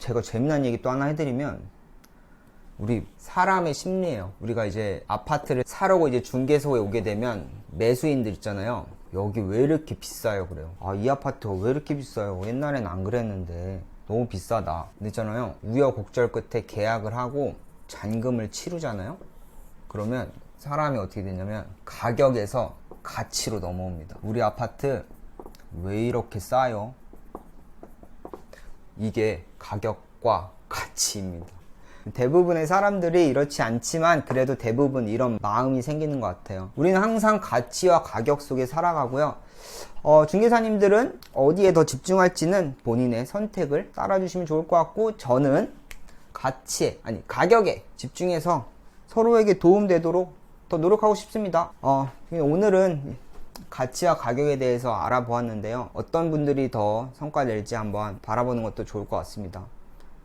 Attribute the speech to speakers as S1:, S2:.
S1: 제가 재미난 얘기 또 하나 해드리면 우리 사람의 심리예요. 우리가 이제 아파트를 사려고 이제 중개소에 오게 되면 매수인들 있잖아요. 여기 왜 이렇게 비싸요? 그래요. 아, 이 아파트가 왜 이렇게 비싸요? 옛날엔 안 그랬는데 너무 비싸다. 있잖아요. 우여곡절 끝에 계약을 하고 잔금을 치르잖아요. 그러면 사람이 어떻게 되냐면 가격에서 가치로 넘어옵니다. 우리 아파트 왜 이렇게 싸요? 이게 가격과 가치입니다. 대부분의 사람들이 이렇지 않지만 그래도 대부분 이런 마음이 생기는 것 같아요. 우리는 항상 가치와 가격 속에 살아가고요. 어, 중개사님들은 어디에 더 집중할지는 본인의 선택을 따라주시면 좋을 것 같고 저는 가치에 아니 가격에 집중해서 서로에게 도움되도록 더 노력하고 싶습니다. 어, 오늘은 가치와 가격에 대해서 알아보았는데요. 어떤 분들이 더 성과 낼지 한번 바라보는 것도 좋을 것 같습니다.